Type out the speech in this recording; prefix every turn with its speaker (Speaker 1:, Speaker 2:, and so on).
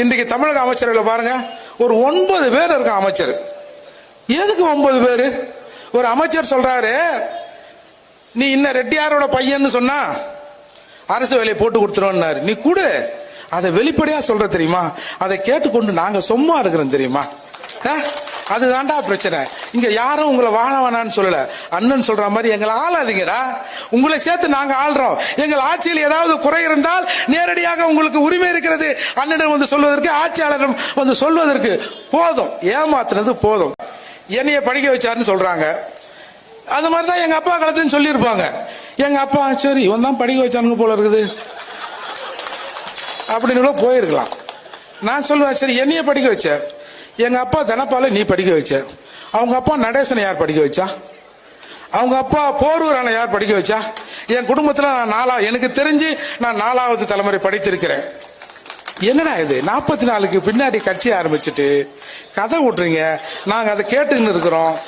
Speaker 1: இன்றைக்கு தமிழக அமைச்சர்களை பாருங்க. ஒரு ஒன்பது பேர் இருக்க அமைச்சர். எதுக்கு ஒன்பது பேர்? ஒரு அமைச்சர் சொல்றாரு நீ இன்ன ரெட்டியாரோட பையன்னு சொன்னா அரசு வேலையை போட்டு கொடுத்துருவோம்னாரு நீ கூடு. அதை வெளிப்படையா சொல்ற தெரியுமா? அதை கேட்டுக்கொண்டு நாங்க சும்மா இருக்கிறோம் தெரியுமா? ஆ? அதுதான்டா பிரச்சனை. இங்க யாரும் உங்களை வாழ வேணாம்னு சொல்லல. அண்ணன் சொல்ற மாதிரி எங்களை ஆளாதீங்கடா. உங்களை சேர்த்து நாங்க ஆள்றோம். எங்கள் ஆட்சியில் ஏதாவது குறை இருந்தால் நேரடியாக உங்களுக்கு உரிமை இருக்கிறது. அண்ணனிடம் வந்து சொல்வதற்கு ஆட்சியாளரிடம் வந்து சொல்வதற்கு போதும். ஏமாத்துனது போதும். என்னைய படிக்க வச்சாருன்னு சொல்றாங்க. அது மாதிரி தான் எங்க அப்பா காலத்துன்னு சொல்லியிருப்பாங்க. எங்க அப்பா சரி இவன் தான் படிக்க வச்சானுங்க போல இருக்குது. அப்படின்னு கூட போயிருக்கலாம். நான் சொல்லுவேன் சரி என்னைய படிக்க வச்சேன் எங்க அப்பா தனப்பால நீ படிக்க வச்ச. அவங்க அப்பா நடேசனை யார் படிக்க வச்சா? அவங்க அப்பா போரூரான யார் படிக்க வச்சா? என் குடும்பத்தில் நான் நாலா எனக்கு தெரிஞ்சு நான் நாலாவது தலைமுறை படித்திருக்கிறேன். என்னடா இது? நாற்பத்தி நாலுக்கு பின்னாடி கட்சி ஆரம்பிச்சுட்டு கதை விட்றீங்க நாங்கள் அதை கேட்டுன்னு இருக்கிறோம்.